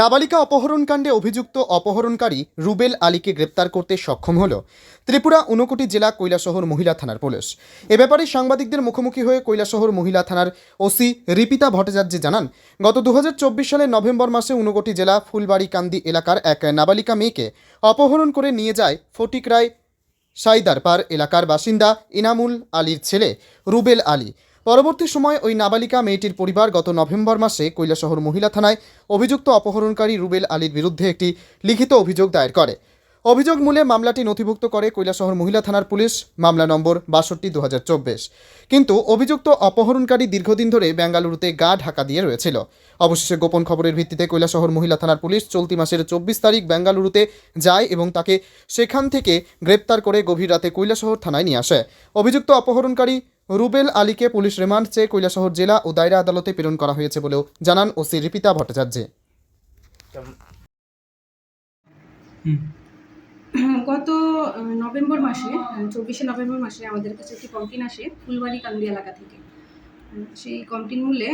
নাবালিকা অপহরণকাণ্ডে অভিযুক্ত অপহরণকারী রুবেল আলীকে গ্রেপ্তার করতে সক্ষম হল ত্রিপুরা ঊনকোটি জেলা কৈলাসহর মহিলা থানার পুলিশ। এ ব্যাপারে সাংবাদিকদের মুখোমুখি হয়ে কৈলাসহর মহিলা থানার ওসি রিপিতা ভট্টাচার্য জানান, গত দু হাজার চব্বিশ সালের নভেম্বর মাসে ঊনকোটি জেলা ফুলবাড়িকান্দি এলাকার এক নাবালিকা মেয়েকে অপহরণ করে নিয়ে যায় ফটিক রায় সাইদারপার এলাকার বাসিন্দা ইনামুল আলীর ছেলে রুবেল আলী। পরবর্তী সময় ওই নাবালিকা মেয়েটির পরিবার গত নভেম্বর মাসে কৈলাসহর মহিলা থানায় অভিযুক্ত অপহরণকারী রুবেল আলীর বিরুদ্ধে একটি লিখিত অভিযোগ দায়ের করে। অভিযোগ মূলে মামলাটি নথিভুক্ত করে কৈলাসহর মহিলা থানার পুলিশ, মামলা নম্বর বাষট্টি দু কিন্তু অভিযুক্ত অপহরণকারী দীর্ঘদিন ধরে বেঙ্গালুরুতে গা ঢাকা দিয়ে রয়েছিল। অবশেষে গোপন খবরের ভিত্তিতে কৈলাসহর মহিলা থানার পুলিশ চলতি মাসের চব্বিশ তারিখ বেঙ্গালুরুতে যায় এবং তাকে সেখান থেকে গ্রেপ্তার করে গভীর রাতে কৈলাসহর থানায় নিয়ে আসে। অভিযুক্ত অপহরণকারী রুবেল আলীকে পুলিশ রিমান্ড চেয়ে কৈলাসহর জেলা ও দায়রা আদালতে প্রেরণ করা হয়েছে বলেও জানান ওসি রিপিতা ভট্টাচার্য। গত নভেম্বর মাসে চব্বিশে নভেম্বর মাসে আমাদের কাছে একটি কমপ্লেন আসে ফুলবাড়ি কান্দি এলাকা থেকে। সেই কমপ্লেন মূলে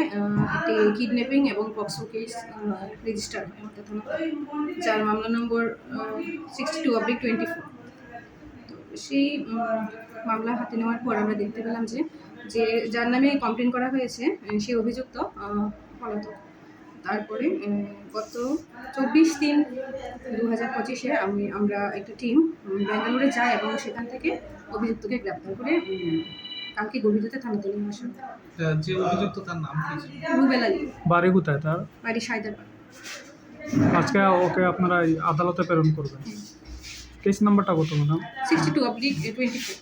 একটি কিডন্যাপিং এবং পক্সো কেস রেজিস্টার হয়। যার মামলা নম্বর sixty two oblique twenty four সেই মামলা হাতে নেওয়ার পর আমরা দেখতে পেলাম যে যে যার নামে কমপ্লেন করা হয়েছে আহ, সে অভিযুক্ত পলাতক। তারপরে গত চব্বিশ তিন দু হাজার পঁচিশে আমি আমরা একটা টিম ব্যাঙ্গালোরে যাই এবং সেখান থেকে অভিযুক্তকে গ্রেপ্তার করে কালকে গভীরতে থানাতে নিয়ে আসা যে অভিযুক্ত তার নাম কি রুবেল আলী। বাড়ি কোথায় তার? বাড়ি সাইদারপাড় আজকে ওকে আপনারা আদালতে প্রেরণ করবেন। কেস নাম্বারটা কত madam sixty two oblique twenty four.